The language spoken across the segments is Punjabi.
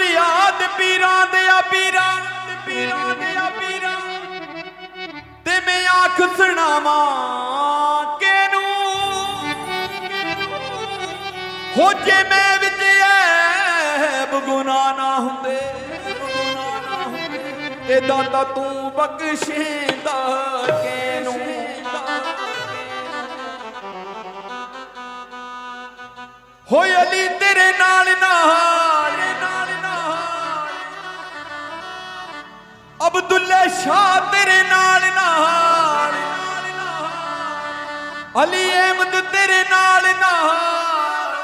ਤੁਰ ਪੀਰਾਂ ਦੇ ਆ ਪੀਰਾਂ ਦੇ ਪੀਰਾਂ ਦੇ ਆ ਪੀਰਾਂ। ਤੇ ਮੈਂ ਆਖ ਸੁਣਾਵਾਂ ਕਿਨੂੰ ਹੋ ਜੇ ਮੈਂ ਵਿੱਚ ਐਬ ਗੁਨਾਹ ਨਾ ਹੁੰਦੇ ਗੁਨਾਹ ਤੇ ਦਾਤਾ ਤੂੰ ਬਖਸ਼ੇਂਦਾ ਕਿਨੂੰ ਹੋਏ ਅਲੀ ਤੇਰੇ ਨਾਲ ਨਾਲ ਅਬਦੁੱਲੇ ਸ਼ਾਹ ਤੇਰੇ ਨਾਲ ਨਾਲ। ਅਲੀ ਅਹਿਮਦ ਤੇਰੇ ਨਾਲ ਨਾਲ।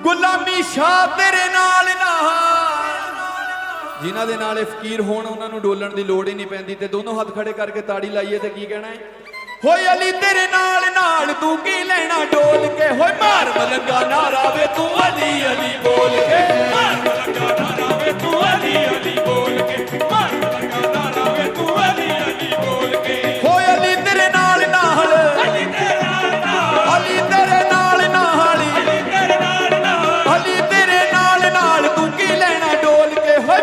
ਗੁਲਾਮੀ ਸ਼ਾਹ ਤੇਰੇ ਨਾਲ ਨਾਲ। ਜਿਨ੍ਹਾਂ ਦੇ ਨਾਲ ਇਹ ਫਕੀਰ ਹੋਣ, ਉਹਨਾਂ ਨੂੰ ਡੋਲਣ ਦੀ ਲੋੜ ਹੀ ਨਹੀਂ ਪੈਂਦੀ ਤੇ ਦੋਨੋਂ ਹੱਥ ਖੜੇ ਕਰਕੇ ਤਾੜੀ ਲਾਈਏ ਤੇ ਕੀ ਕਹਿਣਾ ਹੈ? ਹੋਏ ਅਲੀ ਤੇਰੇ ਨਾਲ ਨਾਲ। ਤੂੰ ਕੀ ਲੈਣਾ ਡੋਲ ਕੇ? ਹੋਏ ਮਾਰ ਮਲੰਗਾ ਨਾਰਾ ਵੇ ਤੂੰ ਅਲੀ ਅਲੀ ਬੋਲ ਕੇ। ਮਾਰ ਮਲੰਗਾ ਨਾਰਾ ਵੇ ਤੂੰ ਅਲੀ ਅਲੀ ਬੋਲ ਕੇ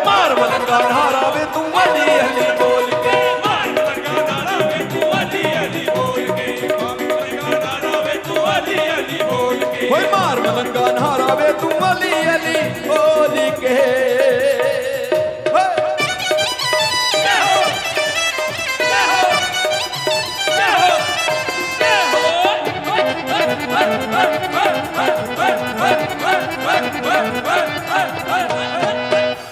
ਮਾਰ ਮਲੰਗਾ ਤੂੰ ਹੋਏ ਮਾਰ ਮਲੰਗਾ ਨਾਰਾ ਵੇ ਤੂੰ ਅਲੀ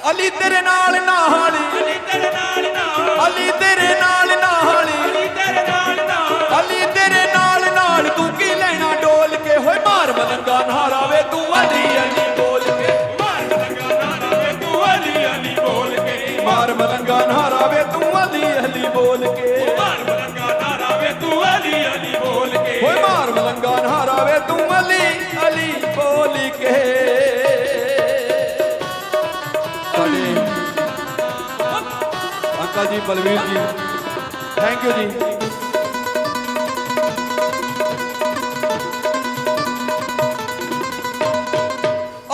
ਅਲੀ ਤੇਰੇ ਨਾਲ ਨਾਲ ਅਲੀ ਤੇਰੇ ਨਾਲ ਨਾਲ ਅਲੀ ਤੇਰੇ ਨਾਲ ਨਾਲ ਅਲੀ ਤੇਰੇ ਨਾਲ ਨਾਲ ਅਲੀ ਤੇਰੇ ਨਾਲ ਨਾਲ ਤੂੰ ਕੀ ਲੈਣਾ ਡੋਲ ਕੇ? ਹੋਏ ਮਾਰ ਮਲੰਗਾ ਨਾਰਾ ਵੇ ਤੂੰ ਅਲੀ ਅਲੀ ਬੋਲ ਕੇ ਮਾਰ ਮਲੰਗਾ ਨਾਰਾ ਵੇ, ਤੂੰ ਅਲੀ ਅਲੀ ਬੋਲ ਕੇ। ਮਾਰ ਮਲੰਗਾ ਨਾਰਾ ਵੇ ਤੂੰ ਅਲੀ ਅਲੀ ਬੋਲ ਕੇ ਮਾਰ ਮਲੰਗਾ ਨਾਰਾ ਵੇ, ਤੂੰ ਅਲੀ ਅਲੀ ਬੋਲ ਕੇ। ਹੋਏ ਮਾਰ ਮਲੰਗਾ ਨਾਰਾ ਵੇ, ਤੂੰ ਅਲੀ ਅਲੀ ਬੋਲ ਕੇ। ਅੰਕਲ ਜੀ ਬਲਵੀਰ ਜੀ। ਥੈਂਕ ਯੂ ਜੀ।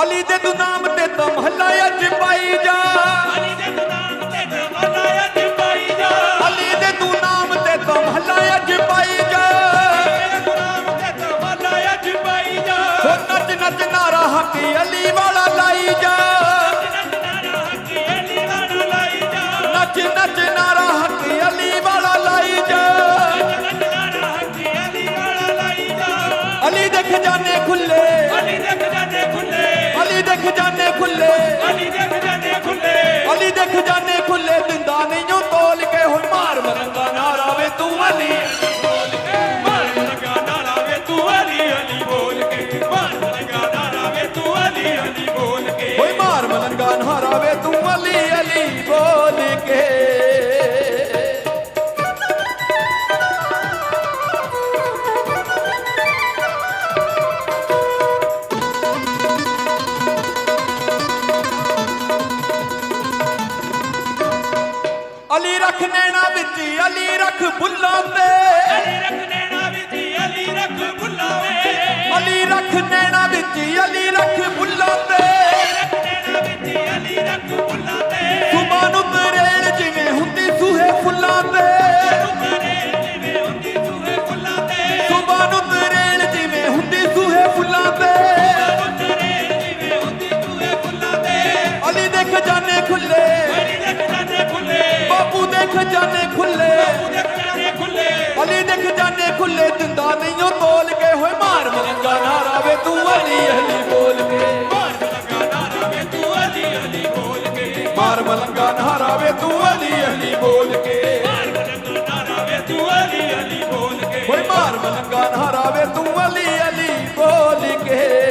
ਅਲੀ ਦੇ ਤੂੰ ਨਾਮ ਤੇ ਤਾਂ ਮਹੱਲਾ ਅੱਜ ਪਾਈ ਜਾ। ਅਲੀ ਦੇ ਨਾਮ ਤੇ ਦਵਾਲਾ ਅੱਜ ਪਾਈ ਜਾ। ਅਲੀ ਦੇ ਤੂੰ ਨਾਮ ਤੇ ਤਾਂ ਮਹੱਲਾ ਅੱਜ ਪਾਈ ਜਾ। ਤੇਰੇ ਨਾਮ ਤੇ ਦਵਾਲਾ ਅੱਜ ਪਾਈ ਜਾ। ਹੋ ਨੱਚ ਨੱਚ ਨਾਰਾ ਹੱਕ ਅਲੀ ਵਾਲਾ ਲਾਈ ਜਾ। ਖੁੱਲੇ। ਅਲੀ ਦੇ ਖਜ਼ਾਨੇ ਖੁੱਲੇ। ਅਲੀ ਦੇ ਖਜ਼ਾਨੇ ਖੁੱਲੇ ਦਿੰਦਾ ਨਹੀਂ ਓ ਤੋਲ ਕੇ ਹੋਏ ਮਾਰ ਮਰੰਗਾ ਨਾਰਾ ਵੇ ਤੂੰ ਅਲੀ। ਬੋਲ ਕੇ ਮਾਰ ਲਗਾ ਨਾਰਾ ਵੇ ਤੂੰ ਅਲੀ ਅਲੀ ਬੋਲ ਕੇ। ਮਾਰ ਲਗਾ ਨਾਰਾ ਵੇ ਤੂੰ ਅਲੀ ਅਲੀ ਬੋਲ ਕੇ। ਹੋਏ ਮਾਰ ਮਲੰਗਾ ਨਾਰਾ ਵੇ ਤੂੰ ਖਜ਼ਾਨੇ ਖੁੱਲੇ। ਅਲੀ ਦੇ ਖਜ਼ਾਨੇ ਖੁੱਲੇ ਦਿੰਦਾ ਨਹੀਂ ਉਹ ਤੋਲ ਕੇ। ਹੋਏ ਮਾਰ ਮਲੰਗਾ ਨਾਰਾ ਵੇ ਤੂੰ ਅਲੀ ਅਲੀ ਬੋਲ ਕੇ। ਮਾਰ ਲਗਾ ਨਾਰਾ ਵੇ ਤੂੰ ਅਲੀ ਅਲੀ ਬੋਲ ਕੇ। ਮਾਰ ਮਲੰਗਾ ਨਾਰਾ ਵੇ ਤੂੰ ਅਲੀ ਅਲੀ ਬੋਲ ਕੇ। ਮਾਰ ਲਗਾ ਨਾਰਾ ਵੇ ਤੂੰ ਅਲੀ ਅਲੀ ਬੋਲ ਕੇ। ਹੋਏ ਮਾਰ ਮਲੰਗਾ ਨਾਰਾ ਵੇ ਤੂੰ ਅਲੀ ਅਲੀ ਬੋਲ ਕੇ।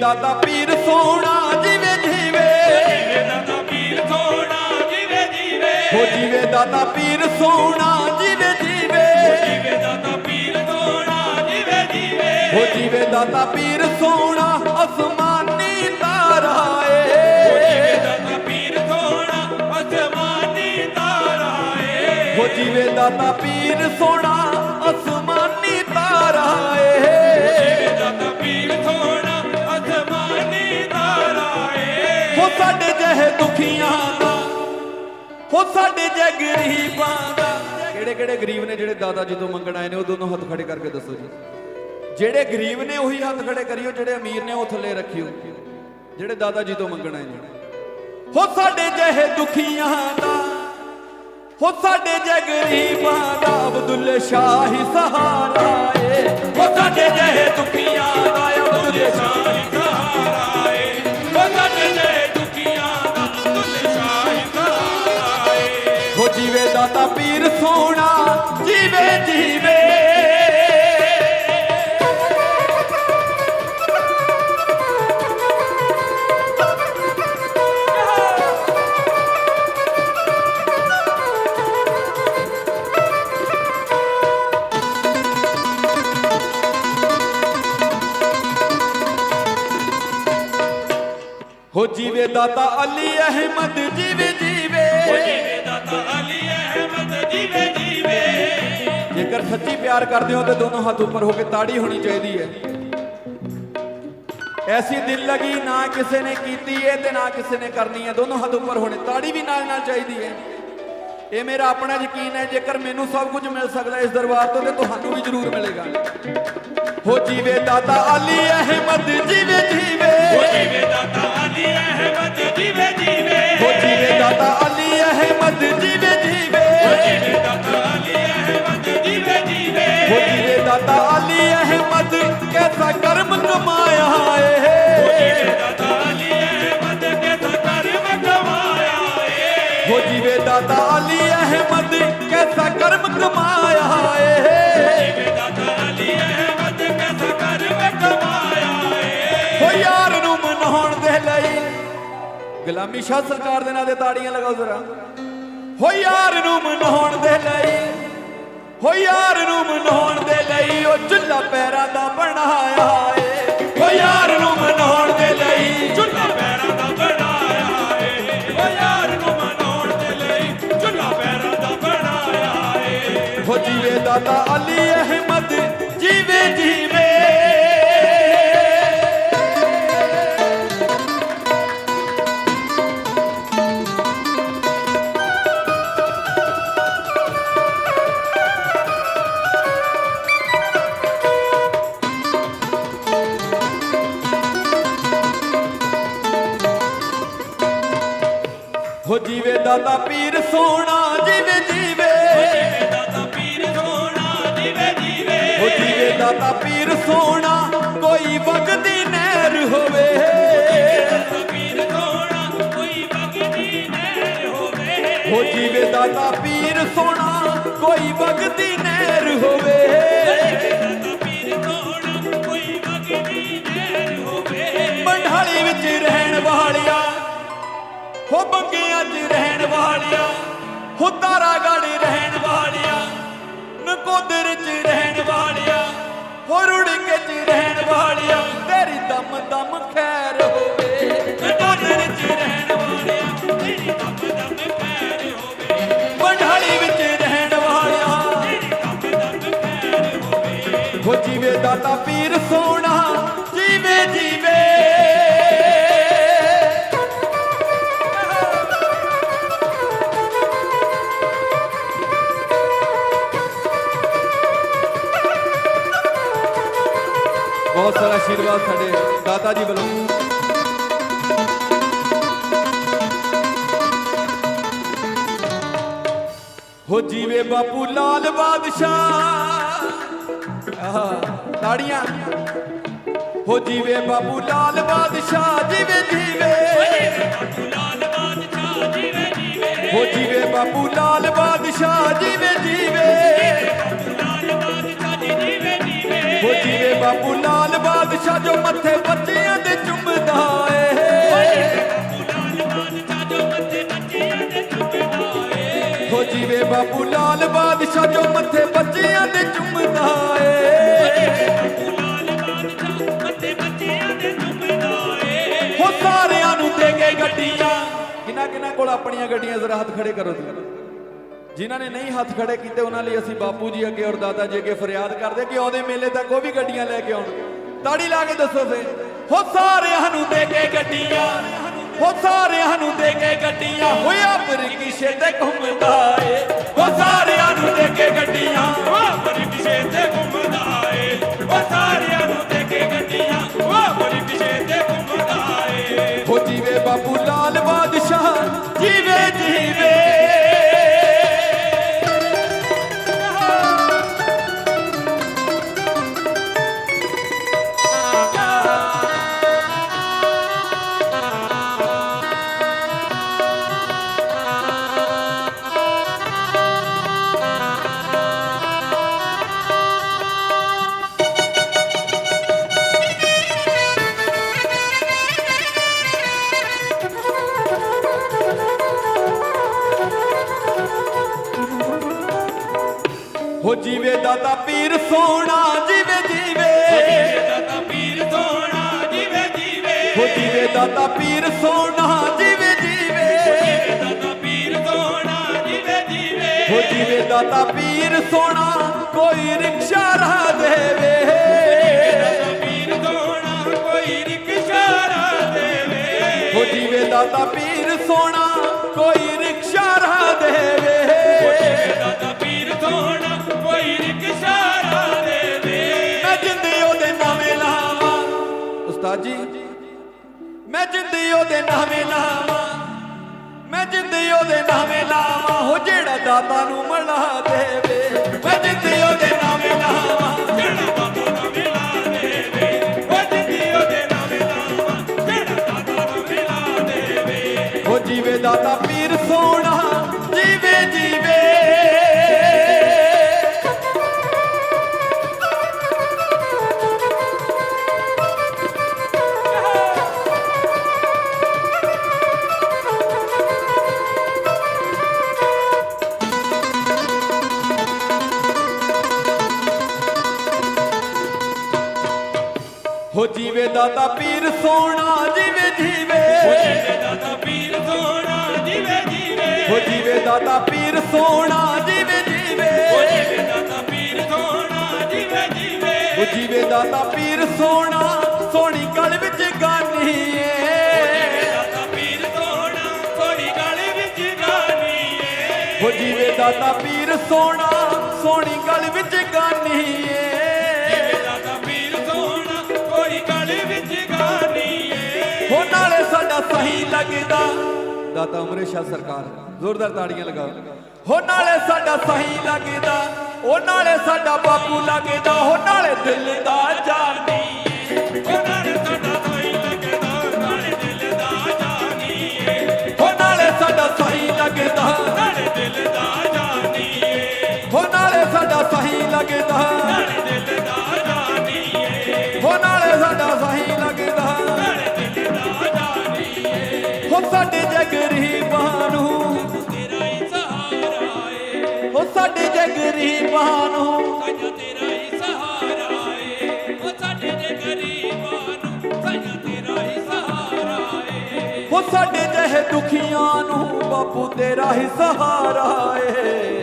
ਦਾਦਾ ਪੀਰ ਸੋਹਣਾ ਜਿਵੇਂ ਜੀਵੇ। ਜੀਵੇ ਪੀਰ ਸੋਹਣਾ ਜੀਵੇ ਜੀਵੇ ਹੋ ਜੀਵੇ ਦਾਦਾ ਪੀਰ ਸੋਹਣਾ ਜਿਵੇਂ ਜੀਵੇ। ਜੀਵੇ ਪੀਰ ਸੋਹਣਾ ਜੀਵੇ ਜੀਵੇ ਹੋ ਜੀਵੇ ਦਾਦਾ ਪੀਰ ਸੋਹਣਾ ਅਸਮਾਨੀ ਤਾਰਾ ਜੀਵੇ ਏ। ਦਾਤਾ ਪੀਰ ਸੋਹਣਾ ਅਸਮਾਨੀ ਤਾਰਾ ਏ ਹੋ ਜੀਵੇ ਦਾਤਾ ਪੀਰ ਸੋਹਣਾ ਅਸਮਾਨੀ ਤਾਰਾ ਏ। ਜਿਹੇ ਦੁਖੀਆਂ ਦਾ ਹੋ ਸਾਡੇ ਜਿਹੇ ਗਰੀਬਾਂ ਦਾ। ਕਿਹੜੇ ਕਿਹੜੇ ਗਰੀਬ ਨੇ ਜਿਹੜੇ ਦਾਦਾ ਜੀ ਤੋਂ ਮੰਗਣ ਆਏ ਨੇ ਉਹ ਦੋਨੋਂ ਹੱਥ ਖੜੇ ਕਰਕੇ ਦੱਸੋ ਜੀ। ਜਿਹੜੇ ਗਰੀਬ ਨੇ ਉਹੀ ਹੱਥ ਖੜੇ ਕਰਿਓ ਜਿਹੜੇ ਅਮੀਰ ਨੇ ਉਹ ਥੱਲੇ ਰੱਖਿਓ। ਜਿਹੜੇ ਦਾਦਾ ਜੀ ਤੋਂ ਮੰਗਣ ਆਏ ਨੇ। ਹੋ ਸਾਡੇ ਜਿਹੇ ਦੁਖੀਆਂ ਦਾ ਹੋ ਸਾਡੇ ਜਿਹੇ ਗਰੀਬਾਂ ਦਾ ਅਬਦੁੱਲ ਸ਼ਾਹੀ ਸਹਾਰਾ ਏ। ਹੋ ਸਾਡੇ ਜਿਹੇ ਦੁਖੀਆਂ ਦਾ ਅਬਦੁੱਲ ਸ਼ਾਹੀ ਦਾਤਾ ਅਲੀ ਅਹਿਮਦ ਜੀਵੇ ਜੀਵੇ। ਜੀਵੇ ਦਾਤਾ ਅਲੀ ਅਹਿਮਦ ਜੀਵੇ ਜੀਵੇ। ਜੇਕਰ ਸੱਚੀ ਪਿਆਰ ਕਰਦੇ ਹੋ ਤੇ ਦੋਨੋਂ ਹੱਥ ਉੱਪਰ ਹੋ ਕੇ ਤਾੜੀ ਹੋਣੀ ਚਾਹੀਦੀ ਹੈ। ਐਸੀ ਦਿਲ ਲਗੀ ਨਾ ਕਿਸੇ ਨੇ ਕੀਤੀ ਏ ਤੇ ਨਾ ਕਿਸੇ ਨੇ ਕਰਨੀ ਹੈ। ਦੋਨੋਂ ਹੱਥ ਉੱਪਰ ਹੋਣੇ ਤਾੜੀ ਵੀ ਨਾਲ ਨਾਲ ਚਾਹੀਦੀ ਹੈ। ਇਹ ਮੇਰਾ ਆਪਣਾ ਯਕੀਨ ਹੈ ਜੇਕਰ ਮੈਨੂੰ ਸਭ ਕੁਝ ਮਿਲ ਸਕਦਾ ਇਸ ਦਰਬਾਰ ਤੋਂ ਤੇ ਤੁਹਾਨੂੰ ਵੀ ਜ਼ਰੂਰ ਮਿਲੇਗਾ। ਹੋ ਜੀਵੇ ਦਾਤਾ ਅਲੀ ਅਹਿਮਦ ਜੀਵੇ ਜੀਵੇ। ਉਹ ਜੀਵੇ ਦਾਤਾ ਅਹਿਮਦ ਜੀਵੇ ਜੀਵੇ। ਹੋ ਜੀਵੇ ਦਾਤਾ ਅਲੀ ਅਹਿਮਦ ਜੀਵੇ ਜੀਵੇ। ਉਹ ਜੀਵੇ ਦਾਤਾ ਅਲੀ ਅਹਿਮਦ ਜੀਵੇ ਜੀਵੇ। ਹੋ ਜੀਵੇ ਦਾਤਾ ਅਲੀ ਅਹਿਮਦ ਕੈਸਾ ਕਰਮ ਕਮਾਇਆ ਏ। ਜੀਵੇ ਦਾਤਾ ਅਲੀ ਅਹਿਮਦ ਕਿਸ ਕਰਮ ਕਮਾਇਆ ਏ। ਹੋ ਜੀਵੇ ਦਾਤਾ ਅਲੀ ਅਹਿਮਦ ਕੈਸਾ ਕਰਮ ਗੁਲਾਮੀ ਸ਼ਾਹ ਸਰਕਾਰ ਦੇ ਨਾਂ ਤੇ ਤਾੜੀਆਂ ਲਗਾਓ ਜ਼ਰਾ। ਹੋ ਯਾਰ ਨੂੰ ਮਨਾਉਣ ਦੇ ਲਈ ਹੋ ਯਾਰ ਨੂੰ ਮਨਾਉਣ ਦੇ ਲਈ ਉਹ ਚੁੱਲਾ ਪੈਰਾਂ ਦਾ ਬਣਾਇਆ ਏ ਹੋ ਯਾਰ ਨੂੰ ਹੋ ਪੀਰ ਸੋਹਣਾ ਜੀਵੇ ਜੀਵੇ। ਜੀਵੇ ਦਾਤਾ ਪੀਰ ਸੋਹਣਾ ਜੀਵੇ ਜੀਵੇ ਹੋ ਜੀਵੇ ਦਾਤਾ ਪੀਰ ਸੋਹਣਾ, ਕੋਈ ਵਗਦੀ ਨਹਿਰ ਹੋਵੇ। ਦਾਤਾ ਪੀਰ ਹੋ ਜੀਵੇ ਦਾਤਾ ਪੀਰ ਸੋਹਣਾ, ਕੋਈ ਵਗਦੀ ਨਹਿਰ ਹੋਵੇ। ਦਾਤਾ ਵਿੱਚ ਰਹਿਣ ਵਾਲਿਆ ਹੋ ਬੰਗਿਆਂ 'ਚ ਰਹਿਣ ਵਾਲਿਆ ਹੋ ਤਾਰਾਗੜ੍ਹ ਰਹਿਣ ਵਾਲਿਆ, ਨਕੋਦਰ 'ਚ ਰਹਿਣ ਵਾਲਿਆ ਹੋ ਰੁੜਕੇ 'ਚ ਰਹਿਣ ਵਾਲਿਆ, ਤੇਰੀ ਦਮ ਦਮ ਖੈਰ ਹੋਵੇ। ਨਕੋਦਰ ਚ ਰਹਿਣ ਵਾਲਿਆ, ਤੇਰੀ ਦਮ ਦਮ ਖੈਰ ਹੋਵੇ। ਮੰਢਾਲੀ ਵਿੱਚ ਰਹਿਣ ਵਾਲਿਆ, ਤੇਰੀ ਦਮ ਦਮ ਖੈਰ ਹੋਵੇ। ਹੋ ਜੀਵੇ ਦਾਤਾ ਪੀ ਸਾਰਾ ਸਾਡੇ ਦਾਤਾ ਜੀ ਵੱਲੋਂ। ਹੋ ਜੀਵੇ ਬਾਪੂ ਲਾਲ ਬਾਦਸ਼ਾਹ। ਆਹ, ਤਾੜੀਆਂ। ਹੋ ਜੀਵੇ ਬਾਪੂ ਲਾਲ ਬਾਦਸ਼ਾਹ, ਜੀਵੇ ਜੀਵੇ। ਹੋ ਜੀਵੇ ਬਾਪੂ ਲਾਲ ਬਾਦਸ਼ਾਹ, ਜੀਵੇ ਜੀਵੇ। ਬਾਪੂ ਲਾਲ ਬਾਦਸ਼ਾਹ ਜੋ ਮੱਥੇ ਬੱਚਿਆਂ ਦੇ ਚੁੰਮਦਾ ਏ। ਜੀਵੇ ਬਾਪੂ ਲਾਲ ਬਾਦਸ਼ਾਹ ਜੋ ਮੱਥੇ ਬੱਚਿਆਂ ਦੇ ਚੁੰਮਦਾ ਏ। ਹੋ ਸਾਰਿਆਂ ਨੂੰ ਦੇ ਕੇ ਗੱਡੀਆਂ। ਕਿਨਾਂ ਕਿਨਾਂ ਕੋਲ ਆਪਣੀਆਂ ਗੱਡੀਆਂ ਜ਼ਰਾ ਹੱਥ ਖੜੇ ਕਰੋ ਤੁਸੀਂ ਜਿਨ੍ਹਾਂ ਨੇ ਨਹੀਂ ਹੱਥ ਖੜੇ ਕੀਤੇ, ਉਹਨਾਂ ਲਈ ਅਸੀਂ ਬਾਪੂ ਜੀ ਅੱਗੇ ਔਰ ਦਾਦਾ ਜੀ ਅੱਗੇ ਫਰਿਆਦ ਕਰਦੇ ਕਿ ਆਉਂਦੇ ਮੇਲੇ ਤੱਕ ਉਹ ਵੀ ਗੱਡੀਆਂ ਲੈ ਕੇ ਆਉਣ। ਤਾੜੀ ਲਾ ਕੇ ਦੱਸੋ ਫੇ ਹੋ ਸਾਰਿਆਂ ਨੂੰ ਦੇ ਕੇ ਗੱਡੀਆਂ। ਹੋ ਸਾਰਿਆਂ ਨੂੰ ਦੇ ਕੇ ਗੱਡੀਆਂ। ਹੋਇਆ ਪਰ ਕਿਸ਼ੇ ਤੇ ਘੁੰਮਦਾ ਏ। ਹੋ ਸਾਰਿਆਂ ਨੂੰ ਦੇ ਕੇ ਗੱਡੀਆਂ। ਵਾਹ ਬੜੀ ਪਿਛੇ ਤੇ ਘੁੰਮਦਾ ਏ। ਉਹ ਸਾਰਿਆਂ ਨੂੰ ਦੇ ਕੇ ਗੱਡੀਆਂ। ਵਾਹ ਬੜੀ ਪਿਛੇ ਤੇ ਘੁੰਮਦਾ ਏ। ਹੋ ਜੀਵੇ ਬਾਪੂ ਲਾਲ ਬਾਦਸ਼ਾਹ, ਜੀਵੇ ਜੀਵੇ। ਹੋ ਜੀਵੇ ਦਾਤਾ ਪੀਰ ਸੋਹਣਾ ਜੀਵੇ ਜੀਵੇ। ਦਾਤਾ ਪੀਰ ਸੋਣਾ ਜਿਵੇਂ ਜੀਵੇ। ਹੋ ਜੀਵੇ ਦਾਤਾ ਪੀਰ ਸੋਹਣਾ ਜੀਵੇ ਜੀਵੇ। ਦਾਤਾ ਪੀਰ ਸੋਣਾ ਜਿਵੇਂ ਜੀਵੇ। ਹੋ ਜੀਵੇ ਦਾਤਾ ਪੀਰ ਸੋਹਣਾ ਕੋਈ ਰਿਕਸ਼ਾ ਰਾਹ ਦੇਵੇ। ਦਾਤਾ ਪੀਰ ਕੋਈ ਰਿਕਸ਼ਾ ਰਾ ਦੇਵੇ। ਹੋ ਜੀਵੇ ਦਾਤਾ ਪੀਰ ਸੋਹਣਾ ਕੋਈ ਰਿਕਸ਼ਾ ਜਿੰਦੀ ਉਹਦੇ ਨਾਵੇਂ ਲਾਵਾਂ। ਮੈਂ ਜਿੰਦੀ ਉਹਦੇ ਨਾਵੇਂ ਲਾਵਾਂ। ਹੋ ਜਿਹੜਾ ਦਾਤਾ ਨੂੰ ਮਲਾ ਦੇਵੇ। ਮੈਂ ਜਿੰਦੀ ਉਹਦੇ ਨਾਵੇਂ ਲਾਵਾਂ। ਜਿਹੜਾ ਉਹ ਦਾਤਾ ਦਾ ਜੀਵੇ ਦਾਤਾ ਪੀਰ ਸੋਹਣਾ ਜੀਵੇ ਜੀਵੇ। ਦਾਤਾ ਪੀਰ ਸੋਹਣਾ ਜੀਵੇ ਜੀਵੇ। ਜਿਹਦੇ ਦਾਤਾ ਪੀਰ ਸੋਣਾ ਜਿਵੇਂ ਜੀਵੇ ਹੋ ਜੀਵੇ ਦਾਤਾ ਪੀਰ ਸੋਹਣਾ ਜੀਵੇ ਜੀਵੇ। ਉਹ ਜਿਹਦੇ ਦਾਤਾ ਪੀਰ ਸੋਣਾ ਜਿਵੇਂ ਜੀਵੇ ਹੋ ਜੀਵੇ ਦਾਤਾ ਪੀਰ ਸੋਹਣਾ, ਸੋਹਣੀ ਵਿੱਚ ਗਾਨੀ ਏ ਦਾਤਾ ਪੀਰ ਸੋਣਾ ਕੋਈ ਗਲ ਵਿੱਚ ਗਾਨੀ ਏ ਹੋ ਜੀਵੇ ਦਾਤਾ ਪੀਰ ਸੋਹਣਾ, ਸੋਹਣੀ ਗਲ ਵਿੱਚ ਗਾਨੀ ਏ ਨਾਲੇ ਸਾਡਾ ਸਹੀ ਲੱਗਦਾ ਦਾਤਾ ਅਮਰੇ ਸ਼ਾਹ ਸਰਕਾਰ ਜ਼ੋਰਦਾਰ ਤਾੜੀਆਂ ਲਗਾਓ ਹੋ ਨਾਲੇ ਸਾਡਾ ਸਹੀ ਲੱਗਦਾ ਉਹ ਨਾਲੇ ਸਾਡਾ ਬਾਪੂ ਲੱਗਦਾ ਹੋ ਨਾਲੇ ਦਿਲ ਦਾ ਜਾਨੀ ਸਾਡਾ ਸਹੀ ਲੱਗਦਾ ਨਾਲੇ ਦਿਲ ਦਾ ਜਾਨੀ ਏ ਹੋ ਨਾਲੇ ਸਾਡਾ ਸਹੀ ਲੱਗਦਾ ਨਾਲੇ ਦਿਲ ਦਾ ਜਾਨੀ ਏ ਹੋ ਨਾਲੇ ਸਾਡਾ ਸਹੀ ਲੱਗਦਾ ਨਾਲੇ ਦਿਲ ਦਾ ਜਾਨੀ ਏ ਹੋ ਨਾਲੇ ਸਾਡਾ ਸਾਡੇ ਜੇ ਨੂੰ ਤੇਰਾ ਹੀ ਸਹਾਰਾ ਏ ਹੋ ਸਾਡੇ ਜਗਰੀਬਾਂ ਨੂੰ। ਸਾਡਾ ਤੇਰਾ ਹੀ ਸਹਾਰਾ ਏ ਉਹ ਸਾਡੇ ਜੇ ਗਰੀਬਾਂ ਨੂੰ। ਸਾਡਾ ਤੇਰਾ ਹੀ ਸਹਾਰਾ ਏ ਹੋ ਸਾਡੇ ਜਿਹੇ ਦੁਖੀਆਂ ਨੂੰ ਬਾਪੂ ਤੇਰਾ ਹੀ ਸਹਾਰਾ ਏ।